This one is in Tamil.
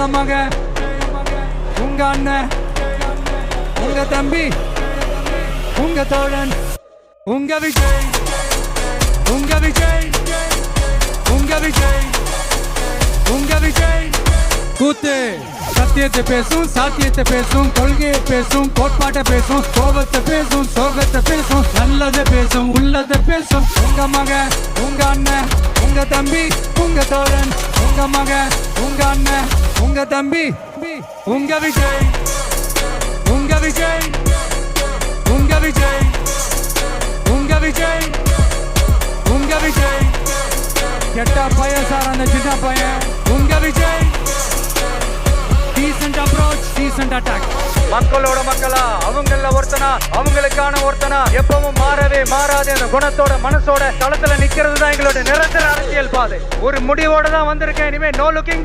உங்க மக. உங்க அண்ணன் உங்க தம்பி. உங்க தோழன். உங்க விஜய். உங்க விஜய். உங்க விஜய். உங்க விஜய். கூத்து. சத்தியத்தை பேசும் சாத்தியத்தை பேசும் கொள்கையை பேசும் கோட்பாட்டை பேசும் கோபத்தை பேசும் சோகத்தை பேசும் நல்லதை பேசும் உள்ளதை பேசும். உங்க மக உங்க அண்ணன் உங்க தம்பி உங்க தோழன். உங்க மக உங்க அண்ணன் உங்க தம்பி உங்க விஜய் உங்க விஜய் உங்க விஜய் உங்க விஜய் உங்க விஜய். கெட்ட பையன் சார் அந்த சின்ன பையன். உங்க Vijay. Decent approach decent attack மக்களோட மக்களா அவங்கள ஒருத்தனா அவங்களுக்கான ஒருத்தனா எப்பவும் மாறவே மாறாதே அந்த குணத்தோட மனசோட தளத்துல நிக்கிறது தான் எங்களோட நிரந்தர அரசியல் பாதை. ஒரு முடிவோட தான் வந்திருக்கேன் இனிமே நோ லுக்கிங்